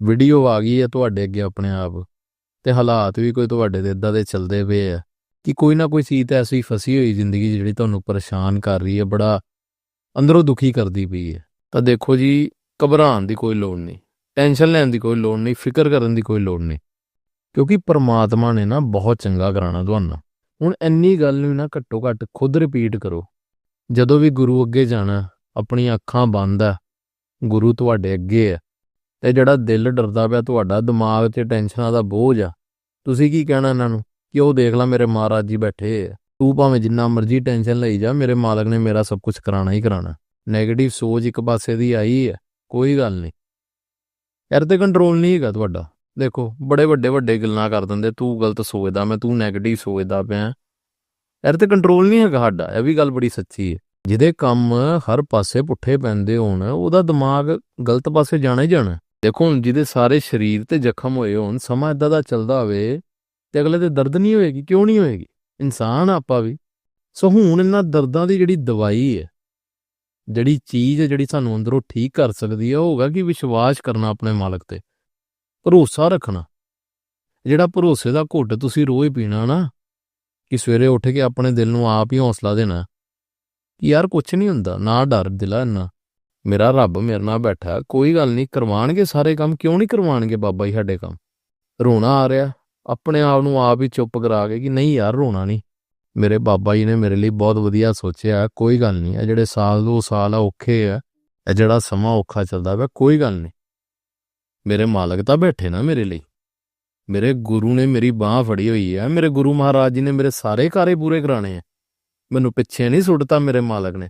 Video ਆ ਗਈ ਹੈ ਤੁਹਾਡੇ ਅੱਗੇ ਆਪਣੇ ਆਪ ਤੇ ਹਾਲਾਤ ਵੀ ਕੋਈ ਤੁਹਾਡੇ ਦੇ ਇਦਾਂ ਦੇ ਚੱਲਦੇ ਪਏ ਆ ਕਿ ਕੋਈ ਨਾ ਕੋਈ ਚੀਜ਼ ਤਾਂ ਐਸੀ ਫਸੀ ਹੋਈ ਜ਼ਿੰਦਗੀ ਜਿਹੜੀ ਤੁਹਾਨੂੰ ਪਰੇਸ਼ਾਨ ਕਰ ਰਹੀ ਹੈ, ਬੜਾ ਅੰਦਰੋਂ ਦੁਖੀ ਕਰਦੀ ਪਈ ਹੈ। ਤਾਂ ਦੇਖੋ ਜੀ, ਘਬਰਾਉਣ ਦੀ ਕੋਈ ਲੋੜ ਨਹੀਂ ਟੈਨਸ਼ਨ ਲੈਣ ਦੀ ਕੋਈ ਲੋੜ ਨਹੀਂ, ਫਿਕਰ ਕਰਨ ਦੀ ਕੋਈ ਲੋੜ ਨਹੀਂ, ਕਿਉਂਕਿ ਪਰਮਾਤਮਾ ਨੇ ਨਾ ਬਹੁਤ ਚੰਗਾ ਕਰਾਣਾ ਤੁਹਾਨੂੰ। ਹੁਣ ਇੰਨੀ ਗੱਲ ਨੂੰ ਨਾ ਘੱਟੋ ਘੱਟ ਖੁਦ ਰਿਪੀਟ ਕਰੋ। ਜਦੋਂ ਵੀ ਗੁਰੂ ਅੱਗੇ ਜਾਣਾ, ਆਪਣੀਆਂ ਅੱਖਾਂ ਬੰਦ ਆ, ਗੁਰੂ ਤੁਹਾਡੇ ਅੱਗੇ ਆ ਤੇ ਜਿਹੜਾ ਦਿਲ ਡਰਦਾ ਪਿਆ ਤੁਹਾਡਾ, ਦਿਮਾਗ 'ਤੇ ਟੈਨਸ਼ਨਾਂ ਦਾ ਬੋਝ ਆ। ਤੁਸੀਂ ਕੀ ਕਹਿਣਾ ਇਹਨਾਂ ਨੂੰ? ਕਿ ਉਹ ਦੇਖ ਲੈ ਮੇਰੇ ਮਹਾਰਾਜ ਜੀ ਬੈਠੇ ਆ। ਤੂੰ ਭਾਵੇਂ ਜਿੰਨਾ ਮਰਜ਼ੀ ਟੈਨਸ਼ਨ ਲਈ ਜਾ, ਮੇਰੇ ਮਾਲਕ ਨੇ ਮੇਰਾ ਸਭ ਕੁਝ ਕਰਾਣਾ ਹੀ ਕਰਾਣਾ 네ਗੇਟਿਵ ਸੋਚ ਇੱਕ ਪਾਸੇ ਦੀ ਆਈ ਹੈ ਕੋਈ ਗੱਲ ਨਹੀਂ। ਯਾਰ ਤੇ ਕੰਟਰੋਲ ਨਹੀਂ ਹੈਗਾ ਤੁਹਾਡਾ। ਦੇਖੋ, ਬੜੇ ਵੱਡੇ ਵੱਡੇ ਗੱਲਾਂ ਕਰ ਦਿੰਦੇ, ਤੂੰ ਗਲਤ ਸੋਚਦਾ, ਮੈਂ ਤੂੰ 네ਗੇਟਿਵ ਸੋਚਦਾ ਪਿਆ। ਯਾਰ ਤੇ ਕੰਟਰੋਲ ਨਹੀਂ ਹੈਗਾ ਸਾਡਾ, ਇਹ ਵੀ ਗੱਲ ਬੜੀ ਸੱਚੀ ਹੈ ਜਿਹਦੇ ਕੰਮ ਹਰ ਪਾਸੇ ਪੁੱਠੇ ਪੈਂਦੇ ਹੋਣ, ਉਹਦਾ ਦਿਮਾਗ ਗਲਤ ਪਾਸੇ ਜਾਣਾ ਹੀ ਜਾਣਾ। ਦੇਖੋ ਹੁਣ ਜਿਹਦੇ ਸਾਰੇ ਸਰੀਰ ਤੇ ਜ਼ਖਮ ਹੋਏ ਹੋਣ, ਸਮਾਂ ਇਦਾਂ ਦਾ ਚੱਲਦਾ ਹੋਵੇ ਤੇ ਅਗਲੇ ਤੇ ਦਰਦ ਨਹੀਂ ਹੋਏਗੀ, ਕਿਉਂ ਨਹੀਂ ਹੋਏਗੀ? ਇਨਸਾਨ ਆਪਾਂ ਵੀ। ਸੋ ਹੁਣ ਇਹਨਾਂ ਦਰਦਾਂ ਦੀ ਜਿਹੜੀ ਦਵਾਈ ਹੈ, ਜਿਹੜੀ ਚੀਜ਼ ਹੈ ਜਿਹੜੀ ਸਾਨੂੰ ਅੰਦਰੋਂ ਠੀਕ ਕਰ ਸਕਦੀ ਹੈ, ਉਹ ਹੋਗਾ ਕਿ ਵਿਸ਼ਵਾਸ ਕਰਨਾ ਆਪਣੇ ਮਾਲਕ ਤੇ। ਭਰੋਸਾ ਰੱਖਣਾ। ਜਿਹੜਾ ਭਰੋਸੇ ਦਾ ਘੁੱਟ ਤੁਸੀਂ ਰੋਜ਼ ਪੀਣਾ ਨਾ, ਕਿ ਸਵੇਰੇ ਉੱਠ ਕੇ ਆਪਣੇ ਦਿਲ ਨੂੰ ਆਪ ਹੀ ਹੌਸਲਾ ਦੇਣਾ, ਕਿ ਯਾਰ ਕੁਝ ਨਹੀਂ ਹੁੰਦਾ, ਨਾ ਡਰ, ਦਿਲਾ ਇੰਨਾ। ਮੇਰਾ ਰੱਬ ਮੇਰੇ ਨਾਲ ਬੈਠਾ ਕੋਈ ਗੱਲ ਨਹੀਂ ਕਰਵਾਣਗੇ ਸਾਰੇ ਕੰਮ, ਕਿਉਂ ਨਹੀਂ ਕਰਵਾਣਗੇ ਬਾਬਾ ਜੀ ਸਾਡੇ ਕੰਮ? ਰੋਣਾ ਆ ਰਿਹਾ, ਆਪਣੇ ਆਪ ਨੂੰ ਆਪ ਹੀ ਚੁੱਪ ਕਰਾ ਕੇ ਕਿ ਨਹੀਂ ਯਾਰ, ਰੋਣਾ ਨਹੀਂ। ਮੇਰੇ ਬਾਬਾ ਜੀ ਨੇ ਮੇਰੇ ਲਈ ਬਹੁਤ ਵਧੀਆ ਸੋਚਿਆ ਕੋਈ ਗੱਲ ਨਹੀਂ, ਇਹ ਜਿਹੜੇ ਸਾਲ ਦੋ ਸਾਲ ਆ, ਔਖੇ ਆ, ਇਹ ਜਿਹੜਾ ਸਮਾਂ ਔਖਾ ਚੱਲਦਾ ਪਿਆ, ਕੋਈ ਗੱਲ ਨਹੀਂ। ਮੇਰੇ ਮਾਲਕ ਤਾਂ ਬੈਠੇ ਨਾ ਮੇਰੇ ਲਈ। ਮੇਰੇ ਗੁਰੂ ਨੇ ਮੇਰੀ ਬਾਹ ਫੜੀ ਹੋਈ ਹੈ, ਮੇਰੇ ਗੁਰੂ ਮਹਾਰਾਜ ਜੀ ਨੇ ਮੇਰੇ ਸਾਰੇ ਕਾਰੇ ਪੂਰੇ ਕਰਾਣੇ ਆ। ਮੈਨੂੰ ਪਿੱਛੇ ਨਹੀਂ ਸੁੱਟਤਾ ਮੇਰੇ ਮਾਲਕ ਨੇ।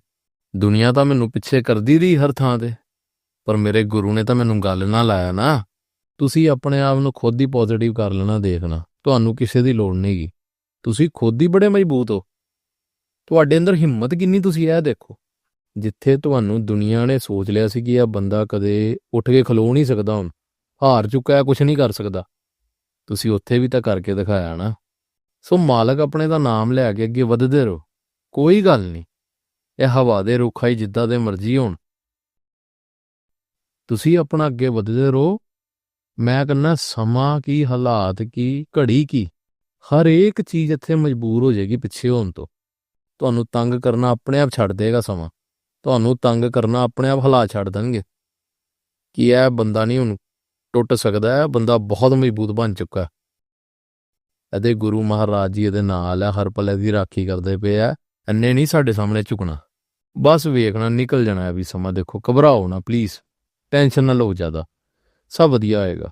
ਦੁਨੀਆ ਤਾਂ ਮੈਨੂੰ ਪਿੱਛੇ ਕਰਦੀ ਰਹੀ ਹਰ ਥਾਂ ਤੇ, ਪਰ ਮੇਰੇ ਗੁਰੂ ਨੇ ਤਾਂ ਮੈਨੂੰ ਗੱਲ ਨਾ ਲਾਇਆ ਨਾ। ਤੁਸੀਂ ਆਪਣੇ ਆਪ ਨੂੰ ਖੁਦ ਹੀ ਪੋਜ਼ਿਟਿਵ ਕਰ ਲੈਣਾ, ਦੇਖਣਾ। ਤੁਹਾਨੂੰ ਕਿਸੇ ਦੀ ਲੋੜ ਨਹੀਂਗੀ ਤੁਸੀਂ ਖੁਦ ਹੀ ਬੜੇ ਮਜ਼ਬੂਤ ਹੋ। ਤੁਹਾਡੇ ਅੰਦਰ ਹਿੰਮਤ ਕਿੰਨੀ ਤੁਸੀਂ ਇਹ ਦੇਖੋ। ਜਿੱਥੇ ਤੁਹਾਨੂੰ ਦੁਨੀਆ ਨੇ ਸੋਚ ਲਿਆ ਸੀ ਕਿ ਇਹ ਬੰਦਾ ਕਦੇ ਉੱਠ ਕੇ ਖਲੋ ਨਹੀਂ ਸਕਦਾ ਹੁਣ। ਹਾਰ ਚੁੱਕਾ ਹੈ ਕੁਝ ਨਹੀਂ ਕਰ ਸਕਦਾ। ਤੁਸੀਂ ਉੱਥੇ ਵੀ ਤਾਂ ਕਰਕੇ ਦਿਖਾਇਆ ਨਾ। ਸੋ ਮਾਲਕ ਆਪਣੇ ਦਾ ਨਾਮ ਲੈ ਕੇ ਅੱਗੇ ਵਧਦੇ ਰਹੋ। ਕੋਈ ਗੱਲ ਨਹੀਂ ਇਹ ਹਵਾ ਦੇ ਰੁੱਖ ਹੀ ਜਿੱਦਾਂ ਦੇ ਮਰਜ਼ੀ ਹੋਣ। ਤੁਸੀਂ ਆਪਣਾ ਅੱਗੇ ਵਧਦੇ ਰਹੋ। ਮੈਂ ਕਹਿੰਦਾ, ਸਮਾਂ ਕੀ, ਹਾਲਾਤ ਕੀ, ਘੜੀ ਕੀ, ਹਰ ਇੱਕ ਚੀਜ਼ ਇੱਥੇ ਮਜਬੂਰ ਹੋ ਜਾਏਗੀ ਪਿੱਛੇ ਹੋਣ ਤੋਂ। ਤੁਹਾਨੂੰ ਤੰਗ ਕਰਨਾ ਆਪਣੇ ਆਪ ਛੱਡ ਦੇਗਾ ਸਮਾਂ। ਤੁਹਾਨੂੰ ਤੰਗ ਕਰਨਾ ਆਪਣੇ ਆਪ ਹਾਲਾਤ ਛੱਡ ਦੇਣਗੇ। ਕਿ ਇਹ ਬੰਦਾ ਨਹੀਂ ਹੁਣ ਟੁੱਟ ਸਕਦਾ ਹੈ ਬੰਦਾ ਬਹੁਤ ਮਜ਼ਬੂਤ ਬਣ ਚੁੱਕਾ ਇਹਦੇ ਗੁਰੂ ਮਹਾਰਾਜ ਜੀ ਇਹਦੇ ਨਾਲ ਹੈ, ਹਰ ਪਲ ਦੀ ਰਾਖੀ ਕਰਦੇ ਪਏ ਆ। ਇੰਨੇ ਨਹੀਂ ਸਾਡੇ ਸਾਹਮਣੇ ਝੁਕਣਾ। ਬਸ ਵੇਖਣਾ, ਨਿਕਲ ਜਾਣਾ ਹੈ ਵੀ ਸਮਾਂ, ਦੇਖੋ, ਘਬਰਾਓ ਨਾ ਪਲੀਜ਼ ਟੈਨਸ਼ਨ ਨਾ ਲਓ ਜ਼ਿਆਦਾ, ਸਭ ਵਧੀਆ ਹੋਏਗਾ।